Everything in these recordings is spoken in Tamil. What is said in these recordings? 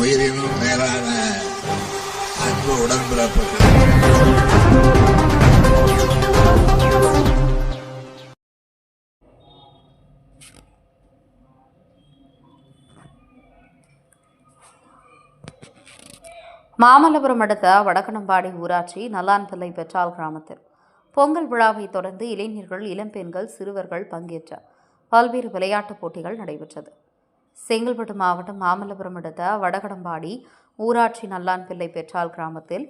உயிரினும் மேலான அன்பு உடன்பிறப்புகள். மாமல்லபுரம் அடுத்த வடக்கணம்பாடி ஊராட்சி நல்லான்பிள்ளை பெற்றால் கிராமத்தில். பொங்கல் விழாவை தொடர்ந்து இளைஞர்கள் இளம்பெண்கள் சிறுவர்கள் பங்கேற்ற பல்வேறு விளையாட்டுப் போட்டிகள் நடைபெற்றது. செங்கல்பட்டு மாவட்டம் மாமல்லபுரம் அடுத்த வடகடம்பாடி ஊராட்சி நல்லான்பிள்ளை பெற்றால் கிராமத்தில்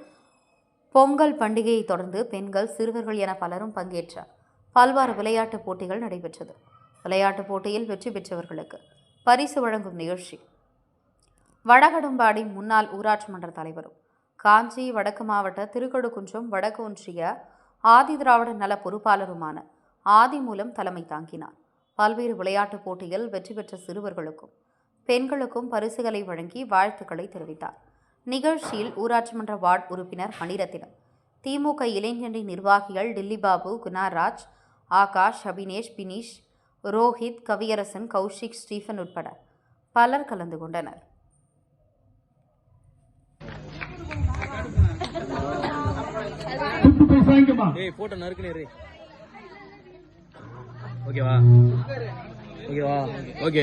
பொங்கல் பண்டிகையை தொடர்ந்து பெண்கள் சிறுவர்கள் என பலரும் பங்கேற்ற பல்வேறு விளையாட்டுப் போட்டிகள் நடைபெற்றது. விளையாட்டுப் போட்டியில் வெற்றி பெற்றவர்களுக்கு பரிசு வழங்கும் நிகழ்ச்சி. வடகடம்பாடி முன்னாள் ஊராட்சி மன்ற தலைவரும் காஞ்சி வடக்கு மாவட்ட திருக்கடுகுன்றம் வடக்கு ஒன்றிய ஆதி திராவிட நல பொறுப்பாளருமான ஆதி மூலம் தலைமை தாங்கினார். பல்வேறு விளையாட்டுப் போட்டியில் வெற்றி பெற்ற சிறுவர்களுக்கும் பெண்களுக்கும் பரிசுகளை வழங்கி வாழ்த்துக்களை தெரிவித்தார். நிகழ்ச்சியில் ஊராட்சி மன்ற வார்டு உறுப்பினர் மணிரத்தினம் திமுக இளைஞரணி நிர்வாகிகள் டில்லி பாபு குணாராஜ் ஆகாஷ் அபினேஷ் பினீஷ் ரோஹித் கவியரசன் கௌஷிக் ஸ்டீஃபன் உட்பட பலர் கலந்து கொண்டனர். போட்டோ நறுக்குனே ஓகேவா? ஓகேவா? ஓகே.